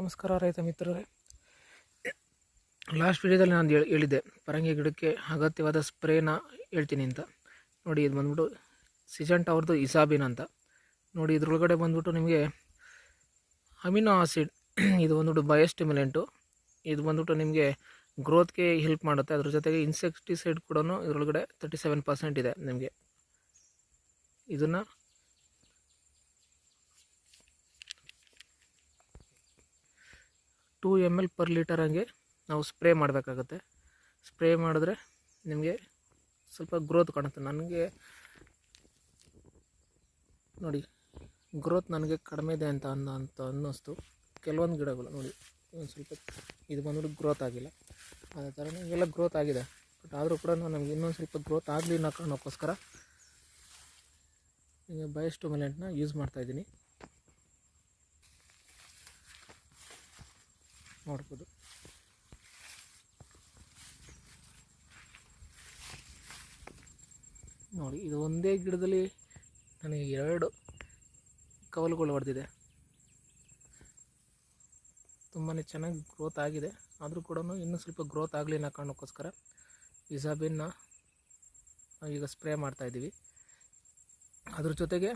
ನಮಸ್ಕಾರ ರೈತ ಮಿತ್ರರೇ. ಲಾಸ್ಟ್ ವಿಡಿಯೋದಲ್ಲಿ ನಾನು ಹೇಳಿ- ಹೇಳಿದ್ದೆ, ಪರಂಗಿ ಗಿಡಕ್ಕೆ ಅಗತ್ಯವಾದ ಸ್ಪ್ರೇನ ಹೇಳ್ತೀನಿ ಅಂತ. ನೋಡಿ, ಇದು ಬಂದ್ಬಿಟ್ಟು ಸಿಜೆಂಟ್ ಅವ್ರದ್ದು ಇಸಾಬಿನ್ ಅಂತ. ನೋಡಿ, ಇದ್ರೊಳಗಡೆ ಬಂದ್ಬಿಟ್ಟು ನಿಮಗೆ ಅಮಿನೋ ಆಸಿಡ್ ಇದು ಬಂದ್ಬಿಟ್ಟು ಬಯೋಸ್ಟಿಮ್ಯುಲೆಂಟು ಇದು ಬಂದ್ಬಿಟ್ಟು ನಿಮಗೆ ಗ್ರೋತ್ಗೆ ಹೆಲ್ಪ್ ಮಾಡುತ್ತೆ. ಅದ್ರ ಜೊತೆಗೆ ಇನ್ಸೆಕ್ಟಿಸೈಡ್ ಕೂಡ ಇದರೊಳಗಡೆ ತರ್ಟಿ ಸೆವೆನ್ ಪರ್ಸೆಂಟ್ ಇದೆ ನಿಮಗೆ. ಇದನ್ನು two M L per litre ಹಂಗೆ ನಾವು ಸ್ಪ್ರೇ ಮಾಡಬೇಕಾಗತ್ತೆ. ಸ್ಪ್ರೇ ಮಾಡಿದ್ರೆ ನಿಮಗೆ ಸ್ವಲ್ಪ ಗ್ರೋತ್ ಕಾಣುತ್ತೆ. ನನಗೆ ನೋಡಿ ಗ್ರೋತ್ ನನಗೆ ಕಡಿಮೆ ಇದೆ ಅಂತ ಅನ್ನೋ ಅಂತ ಅನ್ನಿಸ್ತು. ಕೆಲವೊಂದು ಗಿಡಗಳು ನೋಡಿ ಒಂದು ಸ್ವಲ್ಪ ಇದು ಬಂದ್ಬಿಟ್ಟು ಗ್ರೋತ್ ಆಗಿಲ್ಲ. ಅದೇ ಥರ ಎಲ್ಲ ಗ್ರೋತ್ ಆಗಿದೆ. ಬಟ್ ಆದರೂ ಕೂಡ ನಮಗೆ ಇನ್ನೊಂದು ಸ್ವಲ್ಪ ಗ್ರೋತ್ ಆಗಲಿ ಅನ್ನೋ ಕಾರಣಕ್ಕೋಸ್ಕರ ಬಯಸ್ಟು ಮೆಲೆಂಟ್ನ ಯೂಸ್ ಮಾಡ್ತಾಯಿದ್ದೀನಿ ನೋಡ್ಬೋದು. ನೋಡಿ, ಇದು ಒಂದೇ ಗಿಡದಲ್ಲಿ ನನಗೆ ಎರಡು ಕವಲುಗಳು ಹೊಡೆದಿದೆ ತುಂಬಾ ಚೆನ್ನಾಗಿ ಗ್ರೋತ್ ಆಗಿದೆ. ಆದರೂ ಕೂಡ ಇನ್ನೂ ಸ್ವಲ್ಪ ಗ್ರೋತ್ ಆಗಲಿ ಅನ್ನೋ ಕಾರಣಕ್ಕೋಸ್ಕರ ಇಸಾಬಿನ್ನ ಈಗ ಸ್ಪ್ರೇ ಮಾಡ್ತಾಯಿದ್ದೀವಿ ಅದ್ರ ಜೊತೆಗೆ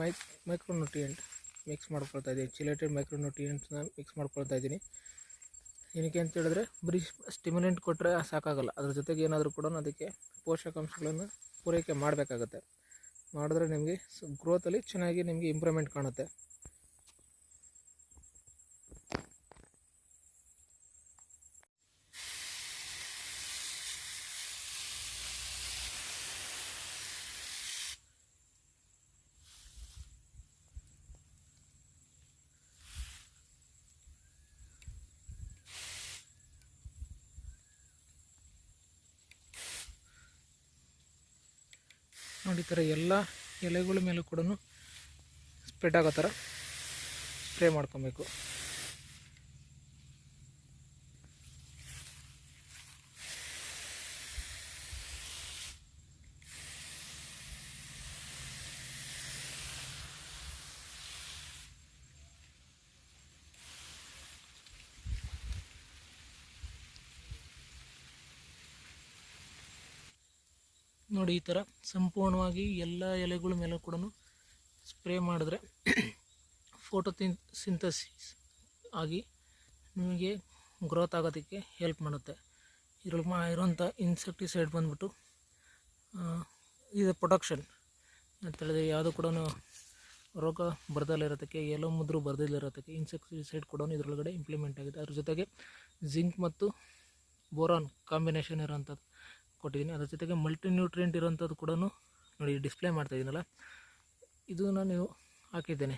ಮೈಕ್ ಮೈಕ್ರೋನ್ಯೂಟ್ರಿಯೆಂಟ್ ಮಿಕ್ಸ್ ಮಾಡ್ಕೊಳ್ತಾ ಇದ್ದೀನಿ. ಚಿಲೇಟೆಡ್ ಮೈಕ್ರೋನ್ಯೂಟ್ರಿಯೆಂಟ್ಸ್ನ ಮಿಕ್ಸ್ ಮಾಡ್ಕೊಳ್ತಾ ಇದ್ದೀನಿ. ಏನಕ್ಕೆ ಅಂತ ಹೇಳಿದ್ರೆ, ಬರೀ ಸ್ಟಿಮ್ಯುಲೆಂಟ್ ಕೊಟ್ಟರೆ ಸಾಕಾಗಲ್ಲ. ಅದ್ರ ಜೊತೆಗೆ ಏನಾದರೂ ಕೂಡ ಅದಕ್ಕೆ ಪೋಷಕಾಂಶಗಳನ್ನು ಪೂರೈಕೆ ಮಾಡಬೇಕಾಗತ್ತೆ. ಮಾಡಿದ್ರೆ ನಿಮಗೆ ಗ್ರೋತಲ್ಲಿ ಚೆನ್ನಾಗಿ ನಿಮಗೆ ಇಂಪ್ರೂವ್ಮೆಂಟ್ ಕಾಣುತ್ತೆ. ನೋಡಿ ಈ ಥರ ಎಲ್ಲ ಎಲೆಗಳ ಮೇಲೂ ಕೂಡ ಸ್ಪ್ರೆಡ್ ಆಗೋ ಥರ ಸ್ಪ್ರೇ ಮಾಡ್ಕೊಬೇಕು. ನೋಡಿ ಈ ಥರ ಸಂಪೂರ್ಣವಾಗಿ ಎಲ್ಲ ಎಲೆಗಳ ಮೇಲೂ ಕೂಡ ಸ್ಪ್ರೇ ಮಾಡಿದ್ರೆ ಫೋಟೋ ತಿನ್, ಸಿಂಥಸಿಸ್ ಆಗಿ ನಿಮಗೆ ಗ್ರೋತ್ ಆಗೋದಕ್ಕೆ ಹೆಲ್ಪ್ ಮಾಡುತ್ತೆ. ಮಾ ಇರೋಂಥ ಇನ್ಸೆಕ್ಟಿಸೈಡ್ ಬಂದ್ಬಿಟ್ಟು ಇದು ಪ್ರೊಡಕ್ಷನ್ ಅಂತ ಹೇಳಿದ್ರೆ ಯಾವುದೂ ಕೂಡ ರೋಗ ಬರ್ದಲ್ಲಿರೋದಕ್ಕೆ ಎಲ್ಲೋ ಮುದ್ರು ಬರ್ದಿಲ್ಲಿರೋದಕ್ಕೆ ಇನ್ಸೆಕ್ಟಿಸೈಡ್ ಕೂಡ ಇದರೊಳಗಡೆ ಇಂಪ್ಲಿಮೆಂಟ್ ಆಗಿದೆ. ಅದ್ರ ಜೊತೆಗೆ ಜಿಂಕ್ ಮತ್ತು ಬೋರಾನ್ ಕಾಂಬಿನೇಷನ್ ಇರೋಂಥದ್ದು ಕೊಟ್ಟಿದ್ದೀನಿ. ಅದ್ರ ಜೊತೆಗೆ ಮಲ್ಟಿ ನ್ಯೂಟ್ರಿಯೆಂಟ್ ಇರೋಂಥದ್ದು ಕೂಡ ನೋಡಿ ಡಿಸ್ಪ್ಲೇ ಮಾಡ್ತಾ ಇದ್ದೀನಲ್ಲ ಇದನ್ನು ನೀವು ಹಾಕಿದ್ದೇನೆ.